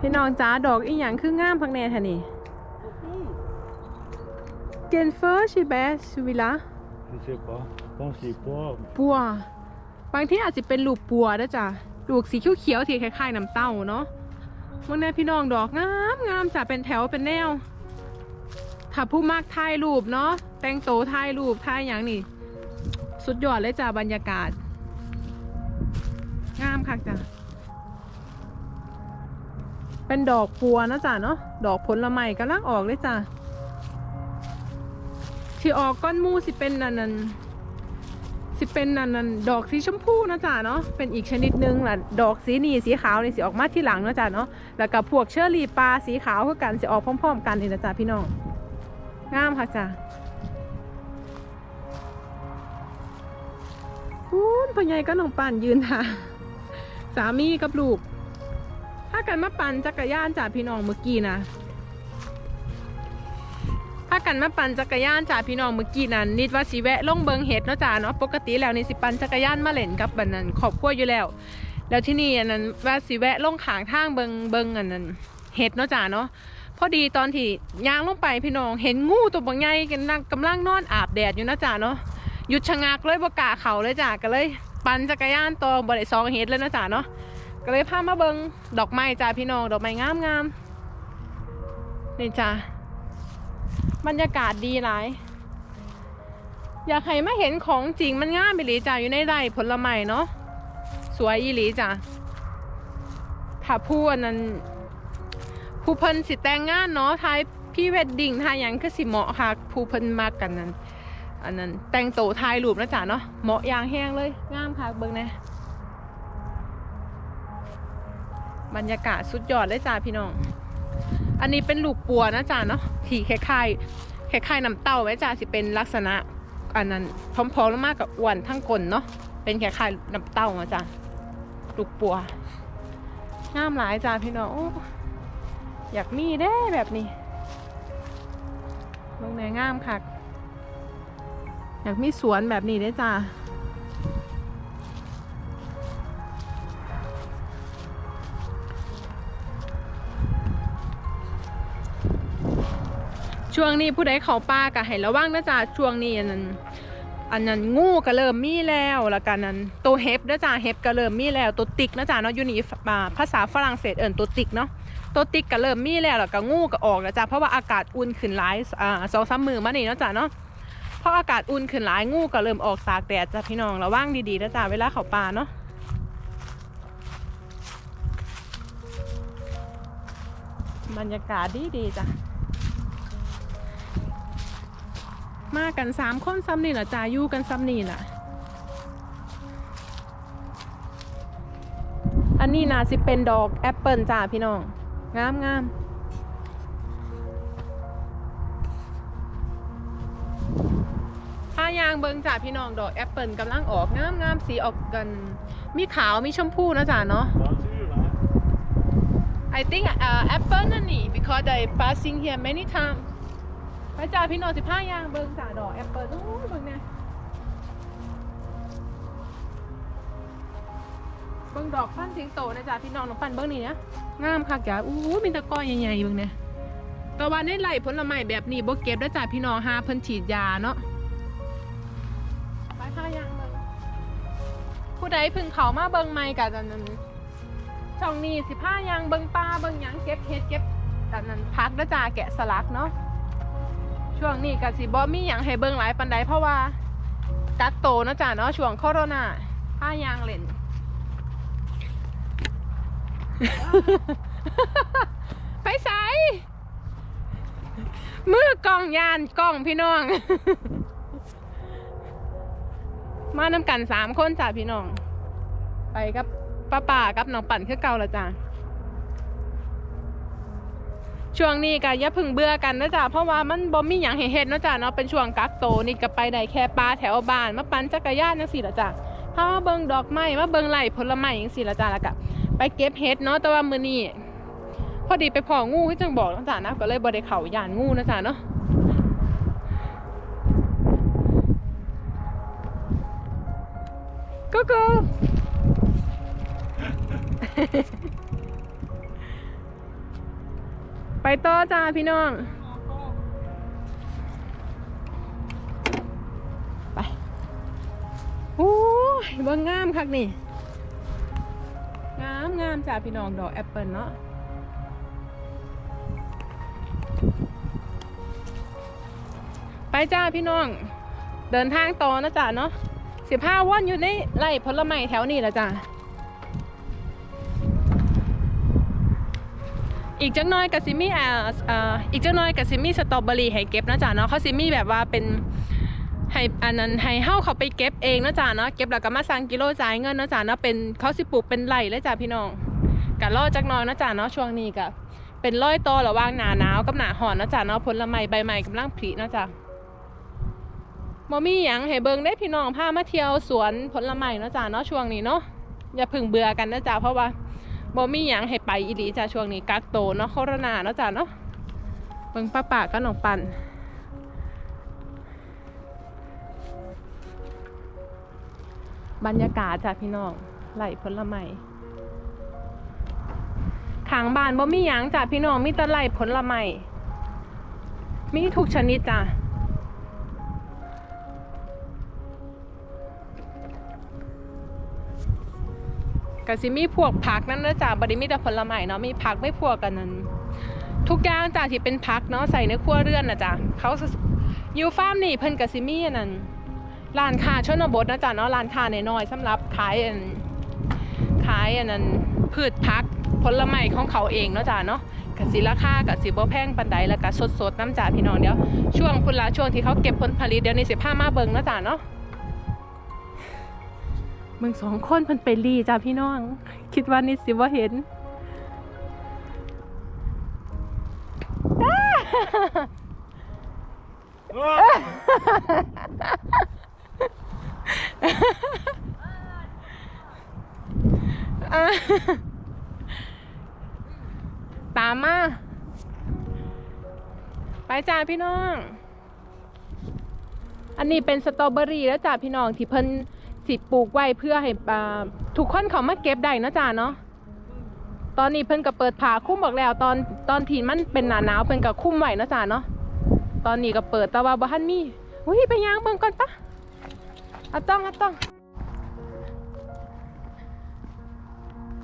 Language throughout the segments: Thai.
พี่น้องจ้าดอกอีหยังคืองามพักแน่ท่นี่เกนเฟอร์ชิเบสวิลา Je sais pas. Je pense que c'est pas. ปัวบางที่อาจจะเป็นลูกปัวนะจ๊ะลูกสีเขียวๆที่คล้ายๆน้ำเต้าเนาะวันนี้พี่น้องดอกงามงามจ้ะเป็นแถวเป็นแนว ถ้าผู้มากถ่ายรูปเนาะแต่งโตวถ่ายรูปถ่ายอย่างนี่ สุดยอดเลยจ้ะบรรยากาศ งามค่ะจ้ะ เป็นดอกปัวนะจ๊ะเนาะดอกผลไม้กำลังออกเลยจ้ะที่ออกก้อนมูสิเป็นนันนันสิเป็นนันนันดอกสีชมพูนะจ๊ะเนาะเป็นอีกชนิดหนึงแหละดอกสีนีสีขาวนี่สิออกมาที่หลังนะจ๊ะเนาะแล้วก็พวกเชอร์รี่ปลาสีขาวคือกันสิออกพร้อม ๆ กันนี่นะจ๊ะพี่น้องงามค่ะจ้ะพูนพ่อใหญ่ก็น้องปั่นยืนค่ะสามีกับลูก ถ้ากันมาปั่นจักรยานจ้ะพี่น้องเมื่อกี้นะถ้ากันมาปั่นจักรยานจ้ะพี่น้องเมื่อกี้นั้นนิดว่าสิแวะลงเบิงเห็ดเนาะจ้ะเนาะปกติแล้วนี่สิปั่นจักรยานมาเล่นกับบันนั้นขอบครัวอยู่แล้ว แล้วที่นี่อันนั้นว่าสิแวะลงขางทางเบิงเบิงอันนั้นเห็ดเนาะจ้ะเนาะพอดีตอนที่ย่างลงไปพี่น้องเห็นงูตัวบางใหญ่กันกำลังนอนอาบแดดอยู่นะจ้ะเนาะหยุดชะงักเลยบกล้าเขาเลยจ้ะก็เลย ปั่นจักรยานต่อบริซองเห็ดเลยนะจ้ะเนาะ ก็เลยพามาเบิงดอกไม้จ้ะพี่น้องดอกไม้งามงามนี่จ้ะบรรยากาศดีหลาย อยากให้มาเห็นของจริงมันง่ามไปหลีจ้ะอยู่ในไร่ผลไม้เนาะสวยอีหลีจ้ะถ้าผู้อันนั้นผู้เพิ่นสิแต่งงานเนาะทายพี่เวดดิ้งทายยังคือสิเหมาะค่ะผู้เพิ่นมากกันนั้น อันนั้นแต่งโตทายรูปนะจ๊ะเนาะเหมาะอย่างแห้งเลยงามค่ะเบิ่งแหนะ บรรยากาศสุดยอดเลยจ้าพี่น้อง อันนี้เป็นลูกปัวนะจ๊ะเนาะที่คล้ายๆคล้ายๆน้ำเต้าไว้จ้ะสิเป็นลักษณะอันนั้นพร้อมๆแล้วมากกับอ้วนทั้งกลนเนาะเป็นคล้ายๆน้ำเต้านะจ๊ะลูกปัวงามหลายจ้ะพี่น้องอยากมีเด้แบบนี้เมืองไหนงามค่ะ อยากมีสวนแบบนี้ได้จ้ะ ช่วงนี้ผู้ใดเขาป่าก็ให้ระวังนะจ๊ะช่วงนี้อันนั้นอันนั้นงูก็เริ่มมีแล้วแล้วกันนั้นตัวเห็บนะจ๊ะเห็บก็เริ่มมีแล้วตัวติกนะจ๊ะเนาะยูนี่อ่าภาษาฝรั่งเศสเอิ้นตัวติกเนาะตัวติกก็เริ่มมีแล้วแล้วก็งูก็ออกแล้วจ้ะเพราะว่าอากาศอุ่นขึ้นหลายอ่าสองสามมือมานี่นะจ๊ะเนาะเพราะอากาศอุ่นขึ้นหลายงูก็เริ่มออกตากแดดจ้ะพี่น้องระวังดีๆนะจ๊ะเวลาเขาป่าเนาะบรรยากาศดีๆจ้ะ มากันสามคนซ้ำนี่เหรอจ้าอยู่กันซ้ำนี่ล่ะอันนี้นะสิเป็นดอกแอปเปิลจ้าพี่น้อง งามงามผ้ายางเบิงจ้าพี่น้องดอกแอปเปิลกำลังออกงามงามสีออกกัน มีขาวมีชมพูนะจ้าเนาะ Dans le là. I think uh, apple นั่นนี่ because I passing here many times ไปจ้าพี่น้องสิผ้ายางเบิงจ้าดอกแอปเปิลโอ้ยเบิงเนี่ยเบิงดอกพันสิงโตนะจ้าพี่น้องน้องปันเบิงนี่นะงามคักจ้าอู้มีตะกร้อใหญ่ๆเบิงเนี่ยต่ว่าในไร่ผลไม้แบบนี้บ่เก็บแล้วจ้าพี่น้องหาเพิ่นฉีดยาเนาะไปผ้ายางเบิงผู้ใดพึ่งเขามาเบิงใหม่กะจันนั้นช่องนี้สิผ้ายางเบิงปลาเบิงหยังเก็บเห็ดเก็บแบบนั้นพักนะจ๊ะแกะสลักเนาะ ช่วงนี้ก็สิบ่มีหยังให้เบิงหลายปันใดเพราะว่ากักโตนะจ๊ะเนาะช่วงโควิดผ้ายางเล่นไปใส่มือกล้องยานกล้องพี่น้อง มานำกันสามคนจ้ะพี่น้อง ไปกับป้าป่ากับน้องปั่นคือเก่าละจ้ะ ช่วงนี้ก็อย่าเพึ่งเบื่อกันนะจ๊ะเพราะว่ามันบ่มีหยังให้เฮ็ดนะจ๊ะเนาะเป็นช่วงกักโตนี่ก็ไปได้แค่ปลาแถวบ้านมาปั่นจักรยานจังซี่ละจ้ะพามาเบิ่งดอกไม้มาเบิ่งไร่ผลไม้จังซี่ละจ้ะแล้วก็ไปเก็บเห็ดเนาะแต่ว่ามื้อนี้พอดีไปพองูที่จังบอกนะจ๊ะนะก็เลยบ่ได้เข้าย่านงูนะจ๊ะเนาะก็ก็ ไปต่อจ้าพี่น้อง ไปโอ้ยเบิ่งงามคักนี่ งามงามจ้าพี่น้องดอกแอปเปิลเนาะไปจ้าพี่น้อง เดินทางต่อนะจ๊ะเนาะสิบห้าวันอยู่ในไร่ผลไม้แถวนี้ละจ้ะ อีกจังน้อยกับซิมี่อ่าอ่าอีกจังน้อยกับซิมี่สตรอเบอรี่ให้เก็บนะจ๊ะเนาะเขาซิมี่แบบว่าเป็นให้อันนั้นให้เฮ้าเขาไปเก็บเองนะจ๊ะเนาะเก็บแล้วก็มาสั่งกิโลจ่ายเงินนะจ๊ะเนาะเป็นเขาสิปลูกเป็นไร่เลยจ้ะพี่น้องกะรอจักน้อยนะจ๊ะเนาะช่วงนี้กะเป็นร้อยตอระหว่างหนาหนาวกับหนาหอนนะจ๊ะเนาะผลไม้ใบใหม่กำลังผลินะจ๊ะมอมี่หยังให้เบิงได้พี่น้องพามาเที่ยวสวนผลไม้นะจ๊ะเนาะช่วงนี้เนาะอย่าพึ่งเบื่อกันนะจ๊ะเพราะว่า บ่มีหยังให้ไปอีหลีจ้ะช่วงนี้กักโตเนาะโคโรนาเนาะจ้ะเนาะเบิ่งป้าป่าก็น้องปันบรรยากาศจ้ะพี่น้องไหลผลไม้ขางบ้านบ่มีหยังจ้ะพี่น้องมีแต่ไหลผลไม้มีทุกชนิดจ้ะ ก็สิมีพวกผักนั่นนะจ้ะบ่ได้มีแต่ผลไม้เนาะมีผักไม่พวกกันนั้น ทุกอย่างจ้ะที่เป็นผักเนาะใส่ในครัวเรือนนะจ้ะเขายูฟาร์มนี่เพิ่นก็สิมีอันนั้นร้านค้าชนบทนะจ๊ะเนาะร้านค้าน้อยๆสำหรับขายอันขายอันนั้นพืชผักผลไม้ของเขาเองเนาะจ้ะเนาะกสิราคาก็สิบ่แพงปานใดแล้วก็สดๆน้ำจ้ะพี่น้องเดี๋ยวช่วงพุ่นละช่วงที่เขาเก็บผลผลิตเดี๋ยวนี้สิพามาเบิงเนาะจ้ะเนาะ เบิ่งสองคนเพิ่นไปรีจ้ะพี่น้อง คิดว่านี่สิบ่าเห็นตามมาไปจ้าพี่น้อง อันนี้เป็นสตรอเบอรี่แล้วจ้าพี่น้องที่เพิ่น สิปลูกไว้เพื่อให้ทุกคนเขามาเก็บได้นะจ้าเนาะตอนนี้เพิ่นก็เปิดผ่าคุ้มบอกแล้วตอนตอนที่มันเป็นหนาหนาวเพิ่นก็คุ้มไว้นะจ้าเนาะตอนนี้ก็เปิดแต่ว่าบ่ทันมีอุ้ยไปย่างเบิ่งก่อนปะอาต้องอาต้อง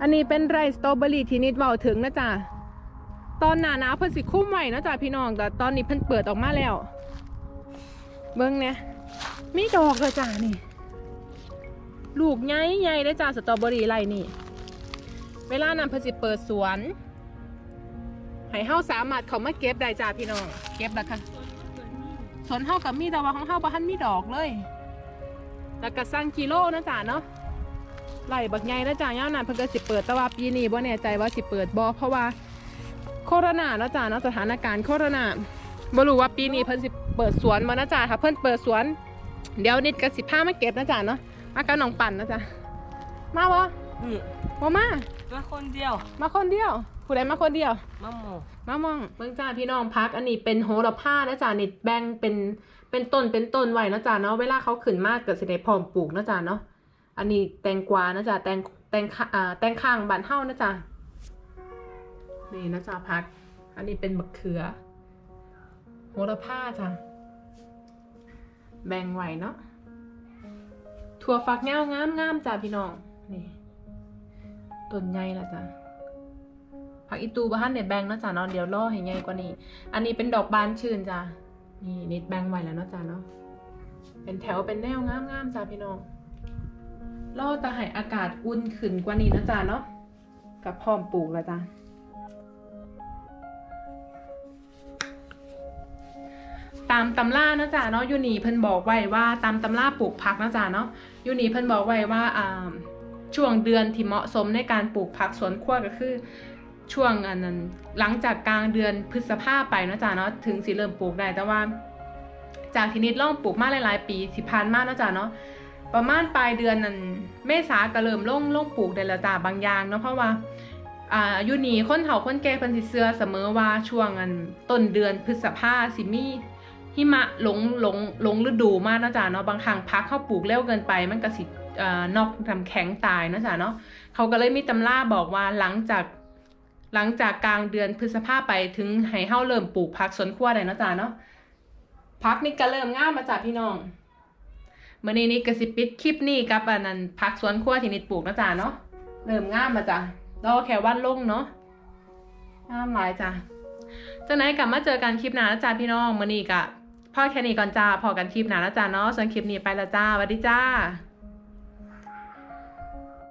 อันนี้เป็นไรสตรอเบอรี่ที่นิดเว้าถึงนะจ๊ะตอนหนาหนาวเพิ่นสิคุ้มไว้นะจ๊ะพี่น้องแต่ตอนนี้เพิ่นเปิดออกมาแล้ว เบิ่งเนี่ยมีดอกเลยจ้ะนี่ ลูกใหญ่ใหญ่เลยจ้ะสตรอเบอรี่ไรนี่ เวลานั้นเพิ่นสิเปิดสวนให้เฮาสามารถเข้ามาเก็บได้จ้ะพี่น้อง เก็บแล้วค่ะสวนเฮากับมีแต่ว่าของเฮาบ่ทันมีดอกเลย แล้วก็สั่งกิโลนะจ๊ะเนาะไหลบักใหญ่แล้จ้ายามนั้นเพิ่นก็สิเปิดแต่ว่าปีนี้บ่แน่ใจว่าสิเปิดบ่เพราะว่าโควิดนะจ้าเนาะสถานการณ์โควิดบ่รู้ว่าปีนี้เพิ่นสิเปิดสวนบ่นะจ้าถ้าเพิ่นเปิดสวน เดี๋ยวนิดก็สิพามาเก็บนะจ้าเนาะ มากับน้องปั่นนะจ้ามาบ่อืมบ่มา มาคนเดียว มาคนเดียว ผู้ใดมาคนเดียว มาหมูมามองเบิ่งจ้าพี่น้องพักอันนี้เป็นโหระพานะจ้านี่แบ่งเป็นเป็นต้นเป็นต้นไว้นะจ้าเนาะเวลาเขาขึ้นมากก็สิได้พร้อมปลูกนะจ้าเนาะอันนี้แตงกวานะจ้าแตงแตงข้าอ่าแตงข้างบ้านเฮานะจ้านี่นะจ้าพัก อันนี้เป็นมะเขือโหระพาจ้าแบ่งไว้เนาะ ถั่วฝักยาวงามงามจ้าพี่น้อง นี่ต้นใหญ่ละจ้าผักอีตูบ้านเนี่ยแบงเนาะจ้ะเนาะเดี๋ยวล่อให้ใหญ่กว่านี้ อันนี้เป็นดอกบานชื่นจ้ะนี่เนิดแบงไว้แล้วเนาะจ้ะเนาะ เป็นแถวเป็นแนวงามๆจ้ะพี่น้องล่อจะให้อากาศอุ่นขึ้นกว่านี้นะจ้ะเนาะ กับพร้อมปลูกแล้วจ้ะตามตำรานะจ๊ะเนาะยูนี่เพิ่นบอกไว้ว่าตามตำราปลูกผักนะจ๊ะเนาะ ยูนี่เพิ่นบอกไว้ว่าอ่าช่วงเดือนที่เหมาะสมในการปลูกผักสวนครัวก็คือช่วงอันนั้นหลังจากกลางเดือนพฤษภาไปเนาะจ๊ะเนาะถึงสิเริ่มปลูกได้แต่ว่า จากที่นิดล่องปลูกมาหลายๆ ปีที่ผ่านมาเนาะจ๊ะเนาะประมาณปลายเดือนนั้นเมษาก็เริ่มลงลงปลูกได้แล้วจ้ะบางอย่างเนาะเพราะว่าอ่ายูนีคนเฒ่าคนแก่เพิ่นสิเชื่อเสมอว่าช่วงอันต้นเดือนพฤษภาสิมี หิมะหลงหลงหลงฤดูมากนะจ๊ะเนาะบางครั้งพักเข้าปลูกเร็วเกินไป มันก็สิอ่านอกทำแข็งตายนะจ๊ะเนาะเขาก็เลยมีตำราบอกว่าหลังจากหลังจากกลางเดือนพฤษภาไปถึงให้เฮาเริ่มปลูกผักสวนครัวได้นะจ้าเนาะผักนี่ก็เริ่มง่ามมาจากพี่น้องเมื้อนี้นี่ก็สิปิดคลิปนี้กับอันนั้นผักสวนครัวที่นิดปลูกนะจ้าเนาะเริ่มง่ามมาจ้ะรอแค่วันลงเนาะง่ามหลายจ้ะจากนั้นกลับมาเจอกันคลิปหน้านะจ้าพี่น้องเมื้อนี้ก็ พอแค่นี้ก่อนจ้าพอกันคลิปหน้านะจ้าเนาะส่วนคลิปนี้ไปและจ้าสวัสดีจ้า